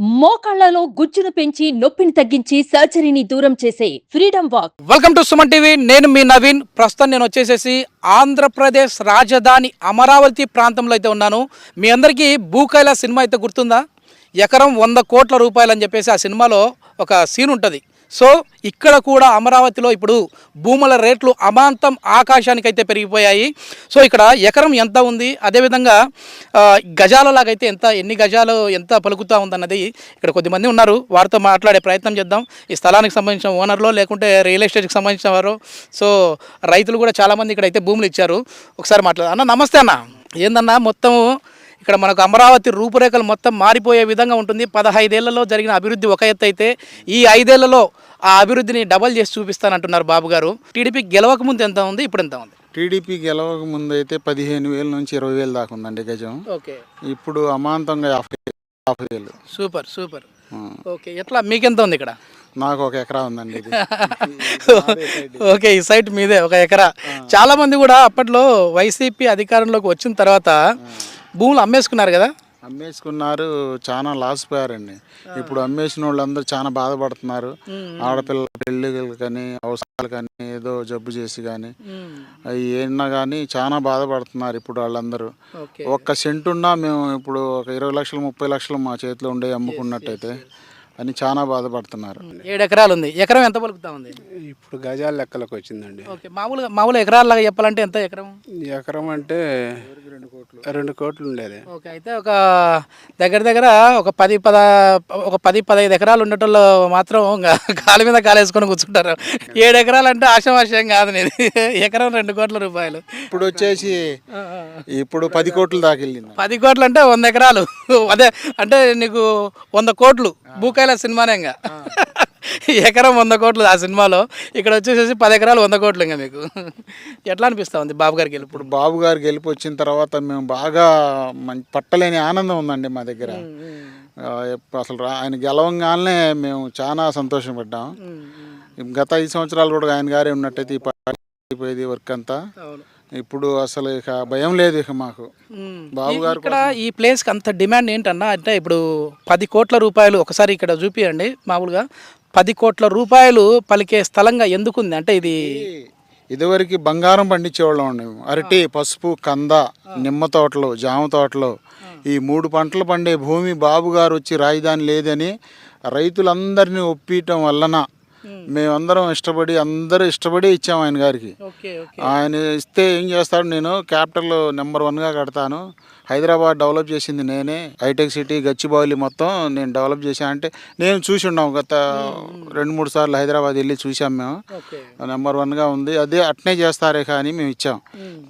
మోకాళ్ళలో గుజ్జును పెంచి నొప్పిని తగ్గించి సర్జరీని దూరం చేసే freedom walk. Welcome to Suman TV. నేను మీ నవీన్. ప్రస్తుతం నేను వచ్చేసేసి ఆంధ్రప్రదేశ్ రాజధాని అమరావతి ప్రాంతంలో అయితే ఉన్నాను. మీ అందరికీ భూకైలా సినిమా అయితే గుర్తుందా? ఎకరం వంద కోట్ల రూపాయలు అని చెప్పేసి ఆ సినిమాలో ఒక సీన్ ఉంటుంది. సో ఇక్కడ కూడా అమరావతిలో ఇప్పుడు భూముల రేట్లు అమాంతం ఆకాశానికైతే పెరిగిపోయాయి. సో ఇక్కడ ఎకరం ఎంత ఉంది? అదేవిధంగా గజాలలాగైతే ఎంత ఎన్ని గజాలు ఎంత పలుకుతా ఉందన్నది ఇక్కడ కొద్దిమంది ఉన్నారు. వారితో మాట్లాడే ప్రయత్నం చేద్దాం. ఈ స్థలానికి సంబంధించిన ఓనర్లో లేకుంటే రియల్ ఎస్టేట్కి సంబంధించిన వారు. సో రైతులు కూడా చాలామంది ఇక్కడ అయితే భూములు ఇచ్చారు. ఒకసారి మాట్లాడారు అన్న నమస్తే అన్న. ఏందన్నా మొత్తం ఇక్కడ మనకు అమరావతి రూపురేఖలు మొత్తం మారిపోయే విధంగా ఉంటుంది. పదహైదేళ్ళలో జరిగిన అభివృద్ధి ఒక ఎత్తు అయితే ఈ ఐదేళ్ళలో ఆ అభివృద్ధిని డబల్ చేసి చూపిస్తానంటున్నారు బాబు గారు. టీడీపీ గెలవక ముందు ఎంత ఉంది? ఇప్పుడు ఎంత ఉంది? టీడీపీ గెలవక ముందు అయితే పదిహేను వేల నుంచి ఇరవై వేలు దాకా ఉందండి గజం. ఓకే. ఇప్పుడు అమాంతంగా యాభై వేలు సూపర్ సూపర్. ఓకే ఎట్లా? మీకెంత ఉంది ఇక్కడ? నాకు ఒక ఎకరా ఉందండి ఓకే ఈ సైట్ మీదే ఒక ఎకరా. చాలా మంది కూడా అప్పట్లో వైసీపీ అధికారంలోకి వచ్చిన తర్వాత భూములు అమ్మేసుకున్నారు కదా? అమ్మేసుకున్నారు చాలా లాస్ పోయారండి. ఇప్పుడు అమ్మేసిన వాళ్ళందరూ చాలా బాధపడుతున్నారు. ఆడపిల్లల పెళ్ళిళ్ళు కానీ అవసరాలు కానీ ఏదో జబ్బు చేసి కానీ అవి ఏమన్నా కానీ చాలా బాధపడుతున్నారు ఇప్పుడు వాళ్ళందరూ. ఒక్క సెంట్ ఉన్నా మేము ఇప్పుడు ఒక ఇరవై లక్షలు ముప్పై లక్షలు మా చేతిలో ఉండే అమ్ముకున్నట్టయితే అని చాలా బాధపడుతున్నారు. ఏడు ఎకరాలు ఉంది. ఎకరం ఎంత పలుకుతా ఉంది? ఇప్పుడు గజాల లెక్కలకు వచ్చిందండి. ఓకే. మామూలుగా మామూలు ఎకరాలాగా చెప్పాలంటే ఎంత ఎకరం? ఎకరం అంటే రెండు కోట్లు ఉండేది. ఓకే. అయితే ఒక దగ్గర దగ్గర ఒక పది పద ఒక పది పదహైదు ఎకరాలు ఉండటంలో మాత్రం ఇంకా కాలు మీద కాలేసుకొని కూర్చుంటారు. ఏడు ఎకరాలు అంటే ఆశమాశయం కాదు నీది. ఎకరం రెండు కోట్ల రూపాయలు. ఇప్పుడు వచ్చేసి ఇప్పుడు పది కోట్లు దాకా పది కోట్లు అంటే వంద ఎకరాలు. అదే అంటే నీకు వంద కోట్లు. భూకాయల సినిమానే ఇంకా. ఎకరం వంద కోట్లు ఆ సినిమాలో. ఇక్కడ వచ్చేసేసి పది ఎకరాలు వంద కోట్లు ఇంకా మీకు. ఎట్లా అనిపిస్తా ఉంది బాబు గారికి వెళ్ళి ఇప్పుడు బాబు గారు గెలిపి వచ్చిన తర్వాత మేము బాగా మంచి పట్టలేని ఆనందం ఉందండి మా దగ్గర. ఆ, అసలు ఆయన గెలవంగానే మేము చాలా సంతోషపడ్డాం గత ఐదు సంవత్సరాలు కూడా ఆయన గారే ఉన్నట్టయితే ఈ పార్టీ వర్క్ అంతా. ఇప్పుడు అసలు ఇక భయం లేదు ఇక మాకు. బాబు గారు ఇక్కడ ఈ ప్లేస్కి అంత డిమాండ్ ఏంటన్నా? అంటే ఇప్పుడు పది కోట్ల రూపాయలు ఒకసారి ఇక్కడ చూపియండి మామూలుగా. పది కోట్ల రూపాయలు పలికే స్థలంగా ఎందుకుంది? అంటే ఇది ఇదివరకు బంగారం పండించేవాళ్ళం అండి మేము. అరటి పసుపు కంద నిమ్మ తోటలు జామ తోటలు. ఈ మూడు పంటలు పండే భూమి బాబు గారు వచ్చి రాజధాని లేదని రైతులందరినీ ఒప్పియటం వలన మేమందరం ఇష్టపడి అందరూ ఇష్టపడి ఇచ్చాం ఆయన గారికి. ఆయన ఇస్తే ఏం చేస్తాడు నేను క్యాపిటల్ నెంబర్ వన్గా కడతాను. హైదరాబాద్ డెవలప్ చేసింది నేనే. హైటెక్ సిటీ గచ్చిబౌలి మొత్తం నేను డెవలప్ చేశాను అంటే నేను చూసి ఉన్నాం గత రెండు మూడు సార్లు హైదరాబాద్ వెళ్ళి చూసాం మేము. నెంబర్ వన్గా ఉంది. అదే అట్నే చేస్తారే కానీ మేము ఇచ్చాం.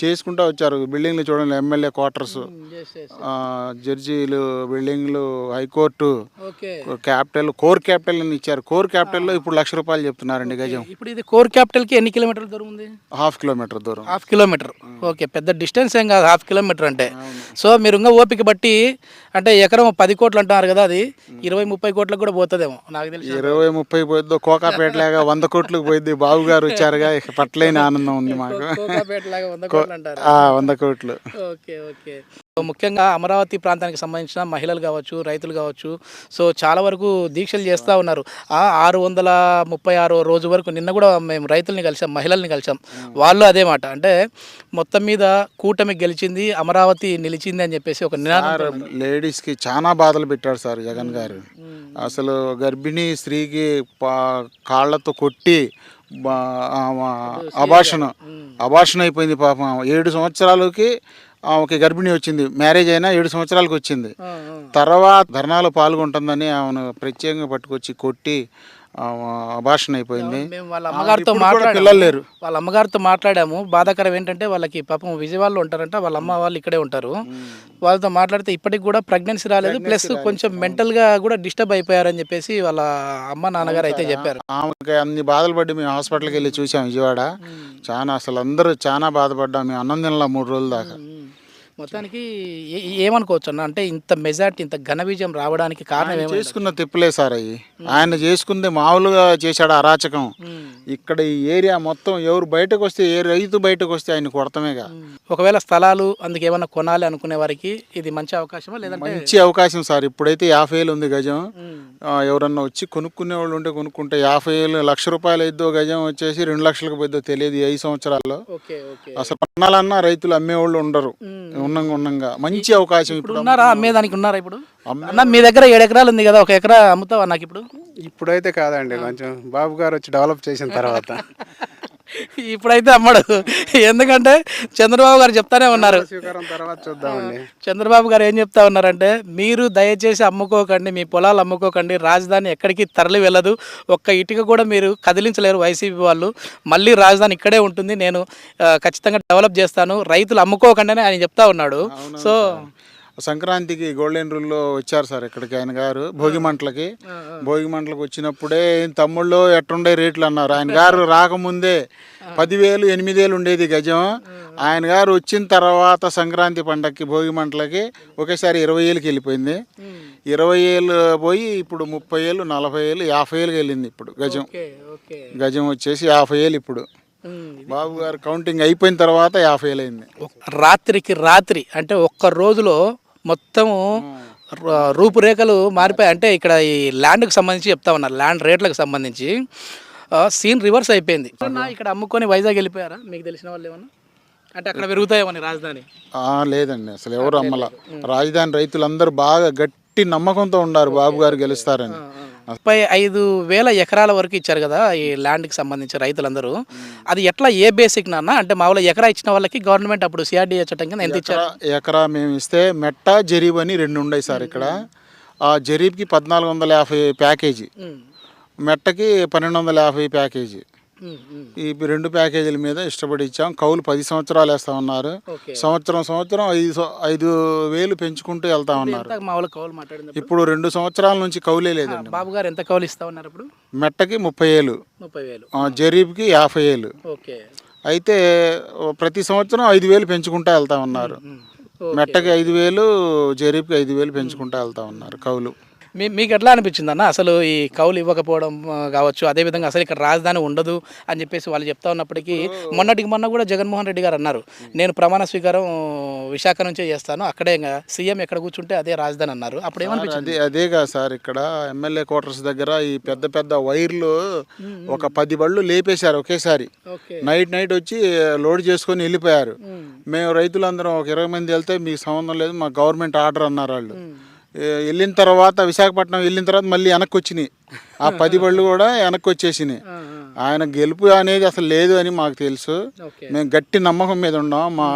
చేసుకుంటూ వచ్చారు బిల్డింగ్లు చూడండి ఎమ్మెల్యే క్వార్టర్స్. జడ్జీలు బిల్డింగ్లు హైకోర్టు క్యాపిటల్ కోర్ క్యాపిటల్ అని ఇచ్చారు. కోర్ క్యాపిటల్లో ఇప్పుడు లక్ష రూపాయలు చెప్తున్నారండి గజం. ఇప్పుడు ఇది కోర్ క్యాపిటల్కి ఎన్ని కిలోమీటర్ల దూరం ఉంది? హాఫ్ కిలోమీటర్ దూరం. Half kilometre. ఓకే. పెద్ద డిస్టెన్స్ ఏం కాదు హాఫ్ కిలోమీటర్ అంటే. సో మీరు ఇంకా ఓపిక బట్టి అంటే ఎకరం పది కోట్లు అంటున్నారు కదా అది ఇరవై ముప్పై కోట్లకు కూడా పోతుందేమో నాకు తెలిసి. ఇరవై ముప్పై పోయిద్దో కోకాపేటలాగా వంద కోట్లకు పోయిద్ది. బాబు గారు వచ్చారుగా ఇక పట్టలేని ఆనందం ఉంది మాకు. వంద కోట్లు అంటారు. ఆ, వంద కోట్లు. Okay okay. ముఖ్యంగా అమరావతి ప్రాంతానికి సంబంధించిన మహిళలు కావచ్చు రైతులు కావచ్చు సో చాలా వరకు దీక్షలు చేస్తూ ఉన్నారు. ఆ ఆరు వందల ముప్పై ఆరో రోజు వరకు నిన్న కూడా మేము రైతుల్ని కలిసాం మహిళల్ని కలిసాం. వాళ్ళు అదే మాట. అంటే మొత్తం మీద కూటమి గెలిచింది అమరావతి నిలిచింది అని చెప్పేసి ఒక నినాదం లేడీస్కి చాలా బాధలు పెట్టాడు సార్ జగన్ గారు. అసలు గర్భిణీ స్త్రీకి పా- కాళ్ళతో కొట్టి అభాషణ అభాషణ అయిపోయింది పాపం. ఏడు సంవత్సరాలకి ఆమెకి గర్భిణీ వచ్చింది. మ్యారేజ్ అయినా ఏడు సంవత్సరాలకు వచ్చింది. తర్వాత ధర్నాలో పాల్గొంటుందని ఆమెను ప్రత్యేకంగా పట్టుకొచ్చి కొట్టి అభాషణ అయిపోయింది. మేము వాళ్ళ అమ్మగారితో పిల్లలు లేరు. వాళ్ళ అమ్మగారితో మాట్లాడాము. బాధాకరం ఏంటంటే వాళ్ళకి పాపం విజయవాడలో ఉంటారంట. వాళ్ళ అమ్మ వాళ్ళు ఇక్కడే ఉంటారు. వాళ్ళతో మాట్లాడితే ఇప్పటికి కూడా ప్రెగ్నెన్సీ రాలేదు. ప్లస్ కొంచెం మెంటల్గా కూడా డిస్టర్బ్ అయిపోయారని చెప్పేసి వాళ్ళ అమ్మ నాన్నగారు అయితే చెప్పారు. ఆమెకి అన్ని బాధలు పడి మేము హాస్పిటల్కి వెళ్ళి చూసాం విజయవాడ. చాలా అసలు అందరూ చాలా బాధపడ్డాం. మేము అన్నం తినలా మూడు రోజుల దాకా. మొత్తానికి ఏమనుకోవచ్చు అన్న అంటే ఇంత మెజార్టీ ఇంత ఘన విజయం రావడానికి కారణం చేసుకున్న తిప్పులే సార్ అవి ఆయన చేసుకుంది మామూలుగా చేశాడు అరాచకం. ఇక్కడ ఈ ఏరియా మొత్తం ఎవరు బయటకు వస్తే ఏ రైతు బయటకు వస్తే ఆయన కొడతామేగా. ఒకవేళ స్థలాలు అందుకు ఏమన్నా కొనాలి అనుకునే వారికి ఇది మంచి అవకాశమా లేదంటే మంచి అవకాశం సార్. ఇప్పుడైతే యాభై వేలు ఉంది గజం. ఎవరన్నా వచ్చి కొనుక్కునే వాళ్ళు ఉంటే కొనుక్కుంటే యాభై వేలు లక్ష రూపాయలు అయిద్దో గజం వచ్చేసి రెండు లక్షలకు పోయిద్దో తెలియదు ఐదు సంవత్సరాల్లో. అసలు కొనాలన్నా రైతులు అమ్మేవాళ్ళు ఉండరు. ఉన్నంగా ఉన్నంగా మంచి అవకాశం ఇప్పుడు ఉన్నారా? అమ్మేదానికి ఉన్నారా ఇప్పుడు? అన్న మీ దగ్గర ఏడు ఎకరాలు ఉంది కదా ఒక ఎకరా అమ్ముతావా నాకు ఇప్పుడు? ఇప్పుడైతే కాదండి కొంచెం బాబు గారు వచ్చి డెవలప్ చేసిన తర్వాత. ఇప్పుడైతే అమ్మడు. ఎందుకంటే చంద్రబాబు గారు చెప్తానే ఉన్నారు. చంద్రబాబు గారు ఏం చెప్తా ఉన్నారంటే మీరు దయచేసి అమ్ముకోకండి మీ పొలాలు అమ్ముకోకండి రాజధాని ఎక్కడికి తరలి వెళ్ళదు. ఒక్క ఇటుక కూడా మీరు కదిలించలేరు వైసీపీ వాళ్ళు. మళ్ళీ రాజధాని ఇక్కడే ఉంటుంది. నేను ఖచ్చితంగా డెవలప్ చేస్తాను. రైతులు అమ్ముకోకండి అని ఆయన చెప్తా ఉన్నాడు. సో సంక్రాంతికి గోల్డెన్ రూల్లో వచ్చారు సార్ ఇక్కడికి ఆయన గారు. భోగి మంటలకి. భోగి మంటలకు వచ్చినప్పుడే "ఏం తమ్ముళ్ళు ఎట్టుండే రేట్లు అన్నారు. ఆయన గారు రాకముందే పదివేలు ఎనిమిది వేలు ఉండేది గజం. ఆయన గారు వచ్చిన తర్వాత సంక్రాంతి పండగకి భోగి మంటలకి ఒకేసారి ఇరవై ఏళ్ళకి వెళ్ళిపోయింది. ఇరవై ఏళ్ళు పోయి ఇప్పుడు ముప్పై ఏళ్ళు నలభై ఏళ్ళు యాభై ఏళ్ళకి వెళ్ళింది ఇప్పుడు గజం. గజం వచ్చేసి యాభై ఏళ్ళు ఇప్పుడు. బాబు గారు కౌంటింగ్ అయిపోయిన తర్వాత యాభై అయింది. రాత్రికి రాత్రి అంటే ఒక్క రోజులో మొత్తం ర- రూపురేఖలు మారిపోయాయి అంటే ఇక్కడ ఈ ల్యాండ్కి సంబంధించి చెప్తా ఉన్నారు ల్యాండ్ రేట్లకు సంబంధించి సీన్ రివర్స్ అయిపోయింది. ఇక్కడ అమ్ముకొని వైజాగ్ వెళ్ళిపోయారా? మీకు తెలిసిన వాళ్ళు ఏమన్నా? అంటే అక్కడ పెరుగుతాయేమని రాజధాని? లేదండి అసలు ఎవరు అమ్మల. రాజధాని రైతులందరూ బాగా గట్టి నమ్మకంతో ఉన్నారు బాబు గారు గెలుస్తారని. ముప్పై ఐదు వేల ఎకరాల వరకు ఇచ్చారు కదా ఈ ల్యాండ్కి సంబంధించి రైతులందరూ. అది ఎట్లా ఏ బేసిక్ నాన్న? అంటే మామూలుగా ఎకరా ఇచ్చిన వాళ్ళకి గవర్నమెంట్ అప్పుడు సిఆర్డీఏ చట్టం కింద ఎంత ఇచ్చారు? ఎకరా మేము ఇస్తే మెట్ట జరీబ్ అని రెండు ఉన్నాయి సార్ ఇక్కడ. ఆ జరీబ్కి పద్నాలుగు వందల యాభై ప్యాకేజీ. మెట్టకి పన్నెండు వందల యాభై ప్యాకేజీ. ఈ రెండు ప్యాకేజీల మీద ఇష్టపడి ఇచ్చాం. కౌలు పది సంవత్సరాలు వేస్తా ఉన్నారు. సంవత్సరం సంవత్సరం ఐదు ఐదు వేలు పెంచుకుంటూ వెళ్తా ఉన్నారు. ఇప్పుడు రెండు సంవత్సరాల నుంచి కౌలే లేదండి బాబు గారు ఎంత కౌలు ఇస్తా ఉన్నారు ఇప్పుడు? మెట్టకి ముప్పై ఏళ్ళు ముప్పై వేలు. జరీబ్కి యాభై ఏళ్ళు అయితే ప్రతి సంవత్సరం ఐదు వేలు పెంచుకుంటా వెళ్తా ఉన్నారు. మెట్టకి ఐదు వేలు జరీబ్కి ఐదు వేలు పెంచుకుంటా వెళ్తా ఉన్నారు కౌలు. మీ మీకు ఎట్లా అనిపించింది అన్న అసలు ఈ కౌలు ఇవ్వకపోవడం కావచ్చు అదేవిధంగా అసలు ఇక్కడ రాజధాని ఉండదు అని చెప్పేసి వాళ్ళు చెప్తా ఉన్నప్పటికీ మొన్నటికి మొన్న కూడా జగన్మోహన్ రెడ్డి గారు అన్నారు. నేను ప్రమాణ స్వీకారం విశాఖ నుంచే చేస్తాను. అక్కడే సీఎం ఎక్కడ కూర్చుంటే అదే రాజధాని అన్నారు. అప్పుడు ఏమనిపించింది? అదే అదేగా సార్ ఇక్కడ ఎమ్మెల్యే క్వార్టర్స్ దగ్గర ఈ పెద్ద పెద్ద వైర్లు ఒక పది బళ్ళు లేపేశారు ఒకేసారి. నైట్ నైట్ వచ్చి లోడ్ చేసుకొని వెళ్ళిపోయారు. మేము రైతులందరం ఒక ఇరవై మంది వెళ్తే మీకు సంబంధం లేదు మా గవర్నమెంట్ ఆర్డర్ అన్నారు వాళ్ళు. వెళ్ళిన తర్వాత విశాఖపట్నం వెళ్ళిన తర్వాత మళ్ళీ వెనక్కి వచ్చినాయి ఆ పది బళ్ళు కూడా వెనక్కి వచ్చేసినాయి ఆయన గెలుపు అనేది అసలు లేదు అని మాకు తెలుసు. మేము గట్టి నమ్మకం మీద ఉన్నాం. మా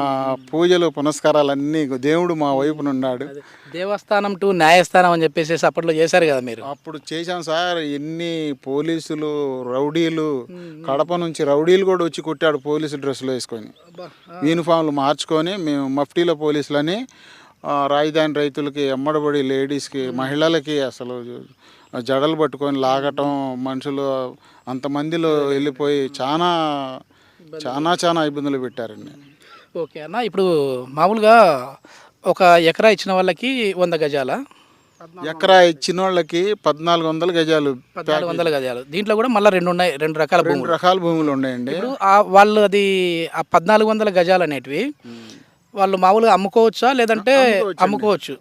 పూజలు పునస్కారాలన్నీ దేవుడు మా వైపున ఉన్నాడు. దేవస్థానం టు న్యాయస్థానం అని చెప్పేసి అప్పట్లో చేశారు కదా మీరు? అప్పుడు చేశాం సార్. ఎన్ని పోలీసులు రౌడీలు కడప నుంచి రౌడీలు కూడా వచ్చి కొట్టాడు పోలీసు డ్రెస్సులు వేసుకొని. యూనిఫామ్లు మార్చుకొని మేము మఫ్టీలో పోలీసులని రాజధాని రైతులకి ఎమ్మడబడి లేడీస్కి మహిళలకి అసలు జడలు పట్టుకొని లాగటం మనుషులు అంతమందిలో వెళ్ళిపోయి చాలా చాలా చాలా ఇబ్బందులు పెట్టారండి. ఓకే అన్న ఇప్పుడు మామూలుగా ఒక ఎకరా ఇచ్చిన వాళ్ళకి వంద గజాల? ఎకరా ఇచ్చిన వాళ్ళకి పద్నాలుగు వందల గజాలు పద్నాలుగు వందల గజాలు. దీంట్లో కూడా మళ్ళీ రెండు ఉన్నాయి రెండు రకాల రెండు రకాల భూములు ఉన్నాయండి. ఇప్పుడు వాళ్ళు అది ఆ పద్నాలుగు వందల గజాలు అనేటివి వాళ్ళు మామూలుగా అమ్ముకోవచ్చా? లేదంటే అమ్ముకోవచ్చు.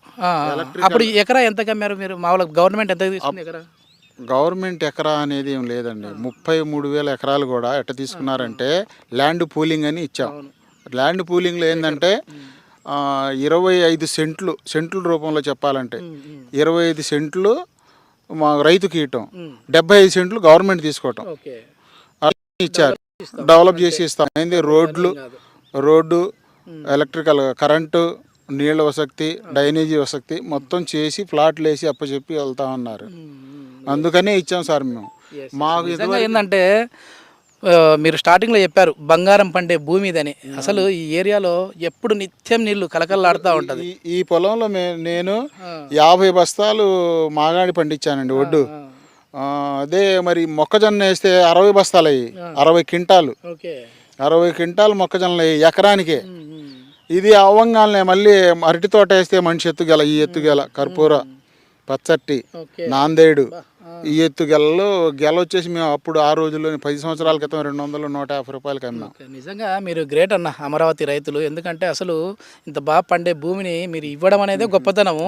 అప్పుడు ఎకరా ఎంత అమ్మారు మీరు? మామూలుగా గవర్నమెంట్ ఎంత తీసుకుంది ఎకరా? గవర్నమెంట్ ఎకరా అనేది ఏం లేదండి. ముప్పై మూడు వేల ఎకరాలు కూడా ఎట్ట తీసుకున్నారంటే ల్యాండ్ పూలింగ్ అని ఇచ్చాం. ల్యాండ్ పూలింగ్లో ఏంటంటే ఇరవై ఐదు సెంట్లు సెంట్ల రూపంలో చెప్పాలంటే ఇరవై ఐదు సెంట్లు మా రైతుకి ఇవ్వటం. డెబ్బై ఐదు సెంట్లు గవర్నమెంట్ తీసుకోవటం. అలా ఇచ్చారు. డెవలప్ చేసి ఇస్తాం. ఏంది? రోడ్లు రోడ్డు ఎలక్ట్రికల్ కరెంటు నీళ్ళ వసక్తి డ్రైనేజీ వసక్తి మొత్తం చేసి ప్లాట్లు వేసి అప్పచెప్పి వెళ్తా ఉన్నారు. అందుకనే ఇచ్చాం సార్ మేము. మాకు ఏంటంటే మీరు స్టార్టింగ్లో చెప్పారు బంగారం పండే భూమి ఇదని. అసలు ఈ ఏరియాలో ఎప్పుడు నిత్యం నీళ్ళు కలకల్లాడుతూ ఉంటుంది. ఈ పొలంలో నేను యాభై బస్తాలు మాగాడి పండించానండి ఒడ్డు. అదే మరి మొక్కజొన్న వేస్తే అరవై బస్తాలు అయ్యి అరవై క్వింటాలు. అరవై క్వింటాలు మొక్కజొన్నలు ఎకరానికే. ఇది అవ్వంగానే మళ్ళీ అరటి తోట వేస్తే మనిషి ఎత్తుగెల ఈ ఎత్తుగెల కర్పూర పచ్చట్టి నాందేడు. ఈ ఎత్తు గెలలో గెల వచ్చేసి మేము అప్పుడు ఆ రోజుల్లో పది సంవత్సరాల క్రితం రెండు వందలు నూట యాభై రూపాయలకి అమ్మాం. నిజంగా మీరు గ్రేట్ అన్న అమరావతి రైతులు. ఎందుకంటే అసలు ఇంత బాగా పండే భూమిని మీరు ఇవ్వడం అనేది గొప్పతనము.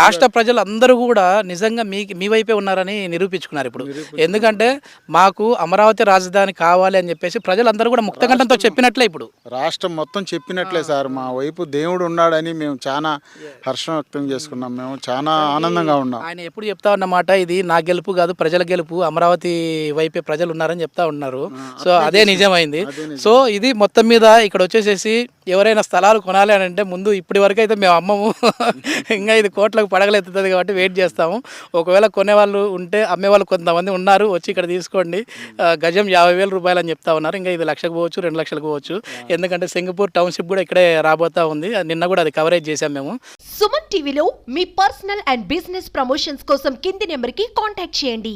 రాష్ట్ర ప్రజలు అందరూ కూడా నిజంగా మీ మీ వైపే ఉన్నారని నిరూపించుకున్నారు ఇప్పుడు. ఎందుకంటే మాకు అమరావతి రాజధాని కావాలి అని చెప్పేసి ప్రజలందరూ కూడా ముక్తకంఠంతో చెప్పినట్లే ఇప్పుడు. రాష్ట్రం మొత్తం చెప్పినట్లే సార్. మా వైపు దేవుడు ఉన్నాడని మేము చాలా హర్షం వ్యక్తం చేసుకున్నాం. మేము చాలా ఆనందంగా ఉన్నాం. ఆయన ఎప్పుడు చెప్తా ఉన్నమాట ఇది నా గెలుపు కాదు ప్రజల గెలుపు అమరావతి వైపే ప్రజలు ఉన్నారని చెప్తా ఉన్నారు. సో అదే నిజమైంది. సో ఇది మొత్తం మీద ఇక్కడ వచ్చేసేసి ఎవరైనా స్థలాలు కొనాలి అని అంటే ముందు ఇప్పటి వరకు అయితే మేము అమ్మము. ఇంకా ఇది కోట్లకు పడగలెత్తుతుంది కాబట్టి వెయిట్ చేస్తాము. ఒకవేళ కొనేవాళ్ళు ఉంటే అమ్మేవాళ్ళు కొంతమంది ఉన్నారు వచ్చి ఇక్కడ తీసుకోండి. గజం యాభై వేల రూపాయలు అని చెప్తా ఉన్నారు. ఇంకా ఇది లక్షకు పోవచ్చు రెండు లక్షలకు పోవచ్చు. ఎందుకంటే సింగపూర్ టౌన్షిప్ కూడా ఇక్కడే రాబోతా ఉంది. నిన్న కూడా అది కవరేజ్ చేసాం మేము. సుమన్ టీవీలో మీ పర్సనల్ అండ్ బిజినెస్ ప్రమోషన్స్ కోసం కింది నెంబర్కి కాంటాక్ట్ చేయండి.